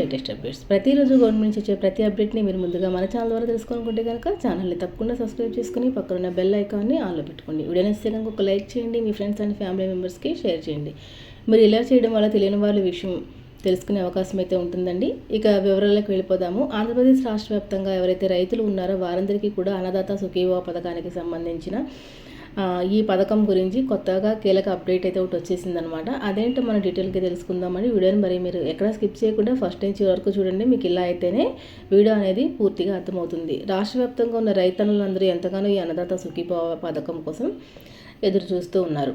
Latest updates. ప్రతిరోజు government నుంచి వచ్చే ప్రతి అప్డేట్ని మీరు ముందుగా మన ఛానల్ ద్వారా తెలుసుకోనుకుంటే కనుక ఛానల్ని తప్పకుండా సబ్స్క్రైబ్ చేసుకుని పక్కన బెల్ ఐకాన్ని ఆన్లో పెట్టుకోండి. వీడియో నచ్చితే కనుక ఒక లైక్ చేయండి మీ ఫ్రెండ్స్ అండ్ ఫ్యామిలీ మెంబర్స్కి షేర్ చేయండి. మీరు ఇలా చేయడం వల్ల తెలియని వాళ్ళ విషయం తెలుసుకునే అవకాశం అయితే ఉంటుందండి. ఇక వివరాలకు వెళ్ళిపోదాము. ఆంధ్రప్రదేశ్ రాష్ట్ర వ్యాప్తంగా ఎవరైతే రైతులు ఉన్నారో వారందరికీ కూడా అన్నదాత సుఖీవా పథకానికి సంబంధించిన ఈ పథకం గురించి కొత్తగా కీలక అప్డేట్ అయితే ఒకటి వచ్చేసిందనమాట అదేంటో మనం డీటెయిల్గా తెలుసుకుందామని వీడియోని మరి మీరు ఎక్కడ స్కిప్ చేయకుండా ఫస్ట్ నుంచి వరకు చూడండి. మీకు ఇలా అయితేనే వీడియో అనేది పూర్తిగా అర్థమవుతుంది. రాష్ట్ర వ్యాప్తంగా ఉన్న రైతన్నులందరూ ఎంతగానో ఈ అన్నదాత సుఖీభావ పథకం కోసం ఎదురు చూస్తూ ఉన్నారు.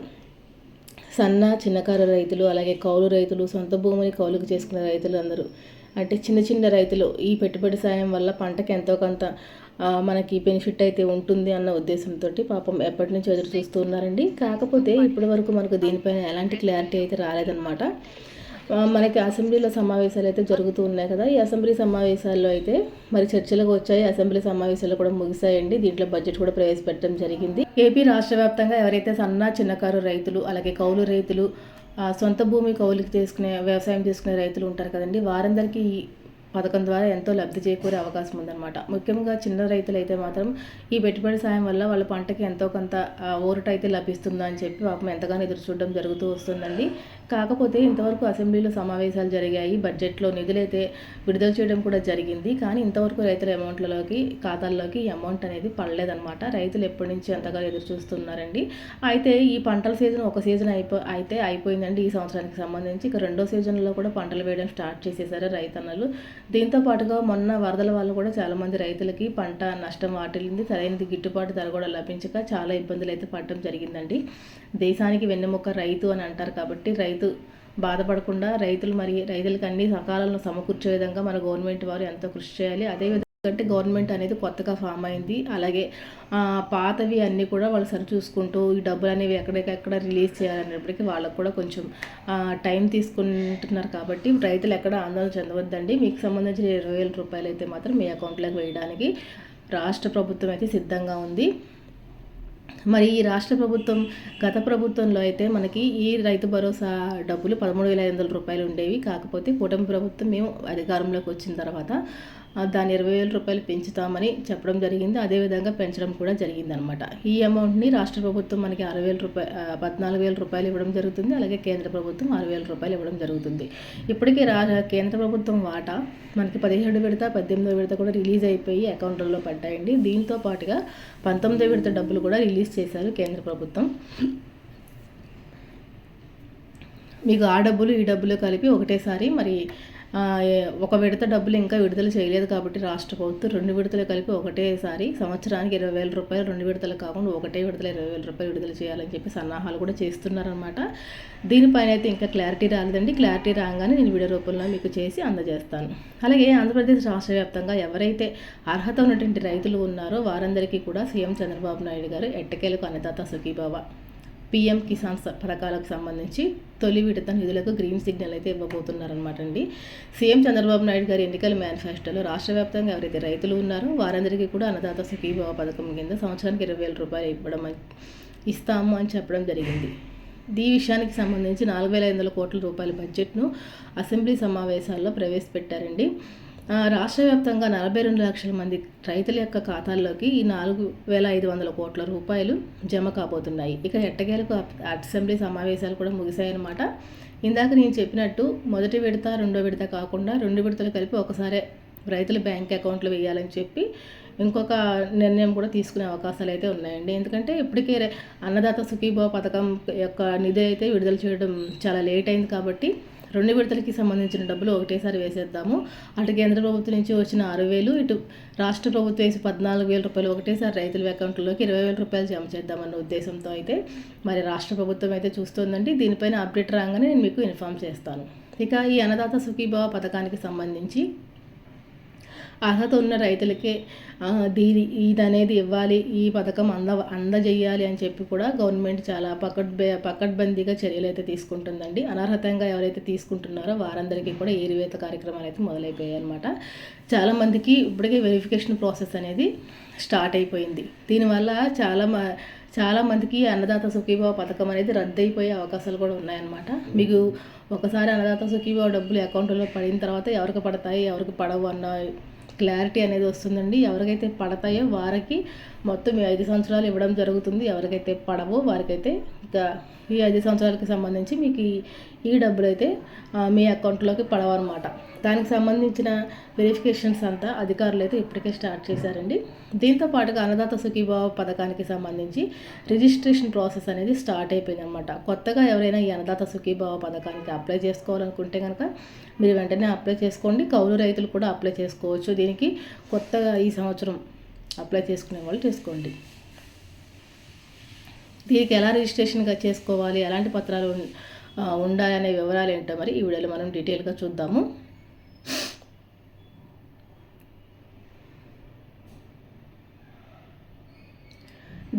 సన్న చిన్నకారు రైతులు అలాగే కౌలు రైతులు సొంత భూమిని కౌలుకు చేసుకునే రైతులు అందరూ అంటే చిన్న చిన్న రైతులు ఈ పెట్టుబడి సాయం వల్ల పంటకు ఎంతో కొంత మనకి బెనిఫిట్ అయితే ఉంటుంది అన్న ఉద్దేశంతో పాపం ఎప్పటి నుంచో ఎదురు చూస్తూ ఉన్నారండి. కాకపోతే ఇప్పటి వరకు మనకు దీనిపైన ఎలాంటి క్లారిటీ అయితే రాలేదన్నమాట. మనకి అసెంబ్లీలో సమావేశాలు అయితే జరుగుతూ ఉన్నాయి కదా. ఈ అసెంబ్లీ సమావేశాల్లో అయితే మరి చర్చలకు వచ్చాయి. అసెంబ్లీ సమావేశాలు కూడా ముగిశాయండి. దీంట్లో బడ్జెట్ కూడా ప్రవేశపెట్టడం జరిగింది. ఏపీ రాష్ట్ర వ్యాప్తంగా ఎవరైతే సన్న చిన్నకారు రైతులు అలాగే కౌలు రైతులు సొంత భూమి కౌలుకి తీసుకునే వ్యవసాయం చేసుకునే రైతులు ఉంటారు కదండి. వారందరికీ పథకం ద్వారా ఎంతో లబ్ధి చేకూరే అవకాశం ఉందన్నమాట. ముఖ్యంగా చిన్న రైతులు అయితే మాత్రం ఈ పెట్టుబడి సాయం వల్ల వాళ్ళ పంటకి ఎంతో కొంత ఆ, ఊరట అయితే లభిస్తుందా అని చెప్పి పాపం ఎంతగానో ఎదురు చూడడం జరుగుతూ వస్తుందండి. కాకపోతే ఇంతవరకు అసెంబ్లీలో సమావేశాలు జరిగాయి బడ్జెట్లో నిధులైతే విడుదల చేయడం కూడా జరిగింది. కానీ ఇంతవరకు రైతుల అమౌంట్లలోకి ఖాతాల్లోకి అమౌంట్ అనేది పడలేదన్నమాట. రైతులు ఎప్పటి నుంచి అంతగా ఎదురు చూస్తున్నారండి. అయితే ఈ పంటల సీజన్ ఒక సీజన్ అయిపో అయితే అయిపోయిందండి ఈ సంవత్సరానికి సంబంధించి. ఇక రెండో సీజన్లో కూడా పంటలు వేయడం స్టార్ట్ చేసేసారు రైతన్నలు. దీంతో పాటుగా మొన్న వరదల వల్ల కూడా చాలామంది రైతులకి పంట నష్టం వాటిల్లింది. సరైనది గిట్టుబాటు ధర కూడా లభించక చాలా ఇబ్బందులు అయితే పడటం జరిగిందండి. దేశానికి వెన్నెముక రైతు అని అంటారు కాబట్టి రైతు బాధపడకుండా రైతులు మరి రైతులకు అన్ని సకాలంలో సమకూర్చే విధంగా మన గవర్నమెంట్ వారు ఎంతో కృషి చేయాలి. అదేవిధంగా అంటే గవర్నమెంట్ అనేది కొత్తగా ఫామ్ అయింది. అలాగే పాతవి అన్నీ కూడా వాళ్ళు సరిచూసుకుంటూ ఈ డబ్బులు అనేవి ఎక్కడికెక్కడ రిలీజ్ చేయాలనేప్పటికీ వాళ్ళకు కూడా కొంచెం టైం తీసుకుంటున్నారు కాబట్టి రైతులు ఎక్కడ ఆందోళన చెందవద్దండి. మీకు సంబంధించిన ఇరవై వేల రూపాయలు అయితే మాత్రం మీ అకౌంట్లోకి వేయడానికి రాష్ట్ర ప్రభుత్వం అయితే సిద్ధంగా ఉంది. మరి ఈ రాష్ట్ర ప్రభుత్వం గత ప్రభుత్వంలో అయితే మనకి ఈ రైతు భరోసా డబ్బులు పదమూడు వేల ఐదు వందల రూపాయలు ఉండేవి. కాకపోతే కూటమి ప్రభుత్వం మేము అధికారంలోకి వచ్చిన తర్వాత దాన్ని ఇరవై వేల రూపాయలు పెంచుతామని చెప్పడం జరిగింది. అదేవిధంగా పెంచడం కూడా జరిగిందనమాట ఈ అమౌంట్ని రాష్ట్ర ప్రభుత్వం మనకి అరవై వేల రూపాయ పద్నాలుగు వేల రూపాయలు ఇవ్వడం జరుగుతుంది. అలాగే కేంద్ర ప్రభుత్వం ఆరు వేల రూపాయలు ఇవ్వడం జరుగుతుంది. ఇప్పటికే రా కేంద్ర ప్రభుత్వం వాటా మనకి పదిహేడు విడత పద్దెనిమిదో విడత కూడా రిలీజ్ అయిపోయి అకౌంట్లలో పడ్డాయండి. దీంతో పాటుగా పంతొమ్మిదో విడత డబ్బులు కూడా రిలీజ్ చేశారు కేంద్ర ప్రభుత్వం. మీకు ఆ డబ్బులు ఈ డబ్బులు కలిపి ఒకటేసారి మరి ఒక విడత డబ్బులు ఇంకా విడుదల చేయలేదు కాబట్టి రాష్ట్ర ప్రభుత్వం రెండు విడతలు కలిపి ఒకటేసారి సంవత్సరానికి ఇరవై వేల రూపాయలు రెండు విడతలు కాకుండా ఒకటే విడతలు ఇరవై వేల రూపాయలు విడుదల చేయాలని చెప్పి సన్నాహాలు కూడా చేస్తున్నారనమాట దీనిపైన అయితే ఇంకా క్లారిటీ రాలేదండి. క్లారిటీ రాగానే నేను వీడియో రూపంలో మీకు చేసి అందజేస్తాను. అలాగే ఆంధ్రప్రదేశ్ రాష్ట్ర వ్యాప్తంగా ఎవరైతే అర్హత ఉన్నటువంటి రైతులు ఉన్నారో వారందరికీ కూడా సీఎం చంద్రబాబు నాయుడు గారు ఎట్టకేలకు అన్నదాత సుఖీభావ. పిఎం కిసాన్ స- పథకాలకు సంబంధించి తొలి విడత నిధులకు గ్రీన్ సిగ్నల్ అయితే ఇవ్వబోతున్నారనమాట అండి. సీఎం చంద్రబాబు నాయుడు గారి ఎన్నికల మేనిఫెస్టోలో రాష్ట్ర వ్యాప్తంగా ఎవరైతే రైతులు ఉన్నారో వారందరికీ కూడా అన్నదాత సుఖీభావ పథకం కింద సంవత్సరానికి ఇరవై వేల రూపాయలు ఇవ్వడం ఇస్తాము అని చెప్పడం జరిగింది. ఈ విషయానికి సంబంధించి నాలుగు వేల ఐదు వందల కోట్ల రూపాయల బడ్జెట్ను అసెంబ్లీ సమావేశాల్లో ప్రవేశపెట్టారండి. రాష్ట్ర వ్యాప్తంగా నలభై రెండు లక్షల మంది రైతుల యొక్క ఖాతాల్లోకి ఈ నాలుగు వేల ఐదు వందల కోట్ల రూపాయలు జమ కాబోతున్నాయి. ఇక ఎట్టకేలకు అసెంబ్లీ సమావేశాలు కూడా ముగిశాయన్నమాట. ఇందాక నేను చెప్పినట్టు మొదటి విడత రెండో విడత కాకుండా రెండు విడతలు కలిపి ఒకసారే రైతుల బ్యాంక్ అకౌంట్లు వేయాలని చెప్పి ఇంకొక నిర్ణయం కూడా తీసుకునే అవకాశాలు అయితే ఉన్నాయండి. ఎందుకంటే ఇప్పటికే అన్నదాత సుఖీభావ పథకం యొక్క నిధి అయితే విడుదల చేయడం చాలా లేట్ అయింది కాబట్టి రెండు విడతలకి సంబంధించిన డబ్బులు ఒకటేసారి వేసేద్దాము. అటు కేంద్ర ప్రభుత్వం నుంచి వచ్చిన ఆరు వేలు ఇటు రాష్ట్ర ప్రభుత్వం వేసి పద్నాలుగు వేల రూపాయలు ఒకటేసారి రైతుల అకౌంట్లోకి ఇరవై వేల రూపాయలు జమ చేద్దామన్న ఉద్దేశంతో అయితే మరి రాష్ట్ర ప్రభుత్వం అయితే చూస్తోందండి. దీనిపైన అప్డేట్ రాగానే నేను మీకు ఇన్ఫామ్ చేస్తాను. ఇక ఈ అన్నదాత సుఖీభావ పథకానికి సంబంధించి అర్హత ఉన్న రైతులకే దీని ఇది అనేది ఇవ్వాలి ఈ పథకం అంద అందజేయాలి అని చెప్పి కూడా గవర్నమెంట్ చాలా పకడ్ పకడ్బందీగా చర్యలు అయితే తీసుకుంటుందండి. అనర్హతంగా ఎవరైతే తీసుకుంటున్నారో వారందరికీ కూడా ఏరివేత కార్యక్రమాలు అయితే మొదలైపోయాయి అనమాట చాలామందికి ఇప్పటికే వెరిఫికేషన్ ప్రాసెస్ అనేది స్టార్ట్ అయిపోయింది. దీనివల్ల చాలా మ- చాలామందికి అన్నదాత సుఖీభావ పథకం అనేది రద్దయిపోయే అవకాశాలు కూడా ఉన్నాయన్నమాట. మీకు ఒకసారి అన్నదాత సుఖీభావ డబ్బులు అకౌంట్లో పడిన తర్వాత ఎవరికి పడతాయి ఎవరికి పడవు అన్న క్లారిటీ అనేది వస్తుందండి. ఎవరికైతే పడతాయో వారికి మొత్తం ఈ ఐదు సంవత్సరాలు ఇవ్వడం జరుగుతుంది. ఎవరికైతే పడవో వారికైతే ఈ ఐదు సంవత్సరాలకి సంబంధించి మీకు ఈ డబ్బులు అయితే మీ అకౌంట్లోకి పడవన్నమాట. దానికి సంబంధించిన వెరిఫికేషన్స్ అంతా అధికారులు అయితే ఇప్పటికే స్టార్ట్ చేశారండి. దీంతో పాటుగా అన్నదాత సుఖీభావ పథకానికి సంబంధించి రిజిస్ట్రేషన్ ప్రాసెస్ అనేది స్టార్ట్ అయిపోయింది అనమాట కొత్తగా ఎవరైనా ఈ అన్నదాత సుఖీభావ పథకానికి అప్లై చేసుకోవాలనుకుంటే కనుక మీరు వెంటనే అప్లై చేసుకోండి. కౌలు రైతులు కూడా అప్లై చేసుకోవచ్చు. దీనికి కొత్తగా ఈ సంవత్సరం అప్లై చేసుకునే వాళ్ళు చేసుకోండి. దీనికి ఎలా రిజిస్ట్రేషన్గా చేసుకోవాలి? ఎలాంటి పత్రాలు ఉండాలనే వివరాలు ఏంటో మరి ఈ వీడియోలో మనం డీటెయిల్గా చూద్దాము.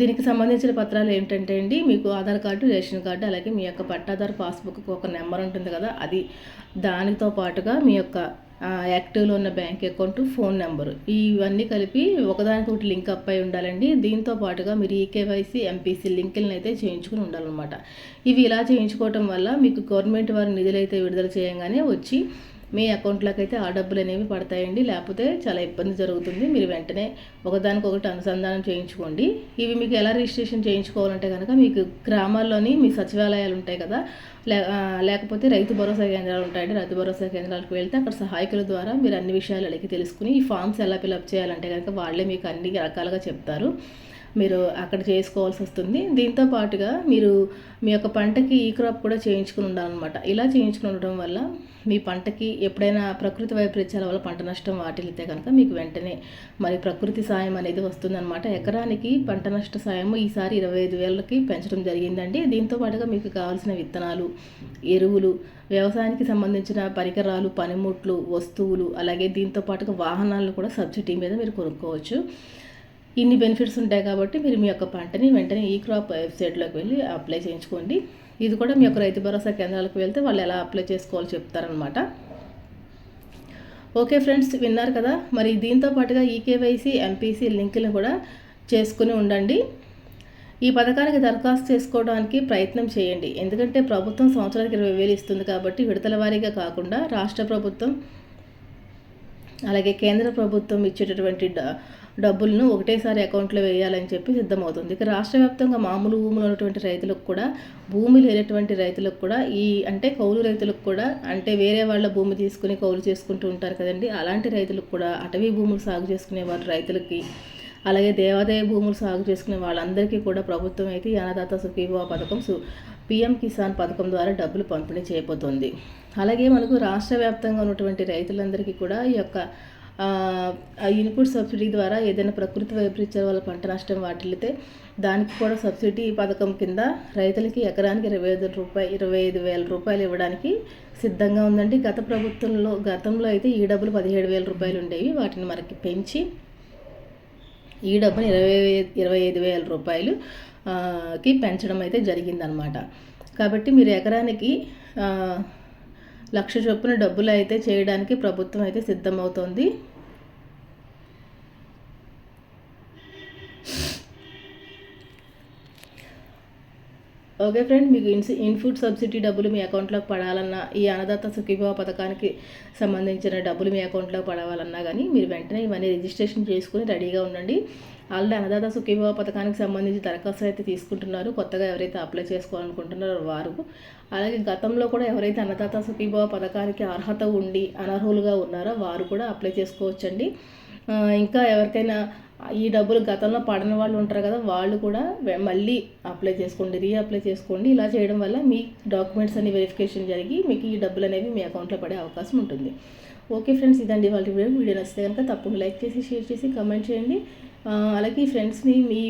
దీనికి సంబంధించిన పత్రాలు ఏంటంటే అండి మీకు ఆధార్ కార్డు రేషన్ కార్డు అలాగే మీ యొక్క పట్టాదారు పాస్బుక్ ఒక నెంబర్ ఉంటుంది కదా అది దానితో పాటుగా మీ యొక్క యాక్టివ్లో ఉన్న బ్యాంక్ అకౌంట్ ఫోన్ నెంబరు. ఇవన్నీ కలిపి ఒకదానికొకటి లింక్ అప్ అయి ఉండాలండి. దీంతో పాటుగా మీరు ఈకేవైసీ ఎంపీసీ లింకులను అయితే చేయించుకుని ఉండాలన్నమాట. ఇవి ఇలా చేయించుకోవటం వల్ల మీకు గవర్నమెంట్ వారి నిధులు అయితే విడుదల చేయగానే వచ్చి మీ అకౌంట్లోకి అయితే ఆ డబ్బులు అనేవి పడతాయండి. లేకపోతే చాలా ఇబ్బంది జరుగుతుంది. మీరు వెంటనే ఒకదానికొకటి అనుసంధానం చేయించుకోండి. ఇవి మీకు ఎలా రిజిస్ట్రేషన్ చేయించుకోవాలంటే కనుక మీకు గ్రామాల్లోని మీ సచివాలయాలు ఉంటాయి కదా. లేకపోతే రైతు భరోసా కేంద్రాలు ఉంటాయండి. రైతు భరోసా కేంద్రాలకు వెళ్తే అక్కడ సహాయకుల ద్వారా మీరు అన్ని విషయాలు అడిగి తెలుసుకుని ఈ ఫామ్స్ ఎలా ఫిలప్ చేయాలంటే కనుక వాళ్ళే మీకు అన్ని రకాలుగా చెప్తారు. మీరు అక్కడ చేసుకోవాల్సి వస్తుంది. దీంతో పాటుగా మీరు మీ యొక్క పంటకి ఈ క్రాప్ కూడా చేయించుకుని ఉండాలన్నమాట. ఇలా చేయించుకుని ఉండడం వల్ల మీ పంటకి ఎప్పుడైనా ప్రకృతి వైపరీత్యాల వల్ల పంట నష్టం వాటిల్లితే కనుక మీకు వెంటనే మరి ప్రకృతి సాయం అనేది వస్తుందన్నమాట. ఎకరానికి పంట నష్ట సాయం ఈసారి ఇరవై ఐదు వేలకి పెంచడం జరిగిందండి. దీంతో పాటుగా మీకు కావాల్సిన విత్తనాలు ఎరువులు వ్యవసాయానికి సంబంధించిన పరికరాలు పనిముట్లు వస్తువులు అలాగే దీంతో పాటుగా వాహనాలను కూడా సబ్సిడీ మీద మీరు కొనుక్కోవచ్చు. ఇన్ని బెనిఫిట్స్ ఉంటాయి కాబట్టి మీరు మీ యొక్క పంటని వెంటనే ఈ క్రాప్ వెబ్సైట్లోకి వెళ్ళి అప్లై చేయించుకోండి. ఇది కూడా మీ యొక్క రైతు భరోసా కేంద్రాలకు వెళ్తే వాళ్ళు ఎలా అప్లై చేసుకోవాలో చెప్తారనమాట ఓకే ఫ్రెండ్స్ విన్నారు కదా? మరి దీంతో పాటుగా ఈకేవైసీ ఎంపీసీ లింకులు కూడా చేసుకుని ఉండండి. ఈ పథకానికి దరఖాస్తు చేసుకోవడానికి ప్రయత్నం చేయండి. ఎందుకంటే ప్రభుత్వం సంవత్సరానికి ఇరవై వేలు ఇస్తుంది కాబట్టి విడతల వారీగా కాకుండా రాష్ట్ర ప్రభుత్వం అలాగే కేంద్ర ప్రభుత్వం ఇచ్చేటటువంటి డబ్బులను ఒకటేసారి అకౌంట్లో వేయాలని చెప్పి సిద్ధమవుతుంది. ఇక రాష్ట్ర వ్యాప్తంగా మామూలు భూములు ఉన్నటువంటి రైతులకు కూడా భూమి లేనటువంటి రైతులకు కూడా ఈ అంటే కౌలు రైతులకు కూడా అంటే వేరే వాళ్ళ భూమి తీసుకుని కౌలు చేసుకుంటూ ఉంటారు కదండి. అలాంటి రైతులకు కూడా అటవీ భూములు సాగు చేసుకునే వారి రైతులకి అలాగే దేవాదాయ భూములు సాగు చేసుకునే వాళ్ళందరికీ కూడా ప్రభుత్వం అయితే అన్నదాత సుఖీభవ పథకం సు పిఎం కిసాన్ పథకం ద్వారా డబ్బులు పంపిణీ చేయబోతోంది. అలాగే మనకు రాష్ట్ర వ్యాప్తంగా ఉన్నటువంటి రైతులందరికీ కూడా ఈ యొక్క ఇన్పుట్ సబ్సిడీ ద్వారా ఏదైనా ప్రకృతి వైపరీత్యాల వల్ల పంట నష్టం వాటిల్లితే దానికి కూడా సబ్సిడీ పథకం కింద రైతులకి ఎకరానికి ఇరవై ఐదు రూపాయలు ఇరవై ఐదు వేల రూపాయలు ఇవ్వడానికి సిద్ధంగా ఉందండి. గత ప్రభుత్వంలో గతంలో అయితే ఈ డబ్బులు పదిహేడు వేల రూపాయలు ఉండేవి. వాటిని మనకి పెంచి ఈ డబ్బుని ఇరవై ఇరవై ఐదు వేల రూపాయలు కి పెంచడం అయితే జరిగిందనమాట కాబట్టి మీరు ఎకరానికి లక్ష చొప్పున డబ్బులు అయితే చేయడానికి ప్రభుత్వం అయితే సిద్ధమవుతోంది. ఓకే ఫ్రెండ్ మీకు ఇన్స్ ఇన్ఫుడ్ సబ్సిడీ డబ్బులు మీ అకౌంట్లోకి పడాలన్నా ఈ అన్నదాత సుఖీభావ పథకానికి సంబంధించిన డబ్బులు మీ అకౌంట్లోకి పడవాలన్నా కానీ మీరు వెంటనే ఇవన్నీ రిజిస్ట్రేషన్ చేసుకుని రెడీగా ఉండండి. ఆల్రెడీ అన్నదాత సుఖీభావ పథకానికి సంబంధించి దరఖాస్తు అయితే తీసుకుంటున్నారు. కొత్తగా ఎవరైతే అప్లై చేసుకోవాలనుకుంటున్నారో వారు. అలాగే గతంలో కూడా ఎవరైతే అన్నదాత సుఖీభావ పథకానికి అర్హత ఉండి అనర్హులుగా ఉన్నారో వారు కూడా అప్లై చేసుకోవచ్చండి. ఇంకా ఎవరికైనా ఈ డబ్బులు గతంలో పడని వాళ్ళు ఉంటారు కదా వాళ్ళు కూడా మళ్ళీ అప్లై చేసుకోండి రీ అప్లై చేసుకోండి. ఇలా చేయడం వల్ల మీ డాక్యుమెంట్స్ అన్ని వెరిఫికేషన్ జరిగి మీకు ఈ డబ్బులు అనేవి మీ అకౌంట్లో పడే అవకాశం ఉంటుంది. ఓకే ఫ్రెండ్స్ ఇదండి వాళ్ళ వీడియో. వీడియో నచ్చితే కనుక తప్పకుండా లైక్ చేసి షేర్ చేసి కమెంట్ చేయండి. అలాగే ఫ్రెండ్స్ని మీ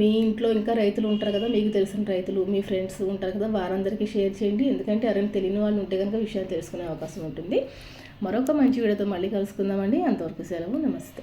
మీ ఇంట్లో ఇంకా రైతులు ఉంటారు కదా మీకు తెలిసిన రైతులు మీ ఫ్రెండ్స్ ఉంటారు కదా వారందరికీ షేర్ చేయండి. ఎందుకంటే ఎవరైనా తెలియని వాళ్ళు ఉంటే కనుక విషయాలు తెలుసుకునే అవకాశం ఉంటుంది. మరొక మంచి వీడియోతో మళ్ళీ కలుసుకుందామండి. అంతవరకు సెలవు నమస్తే.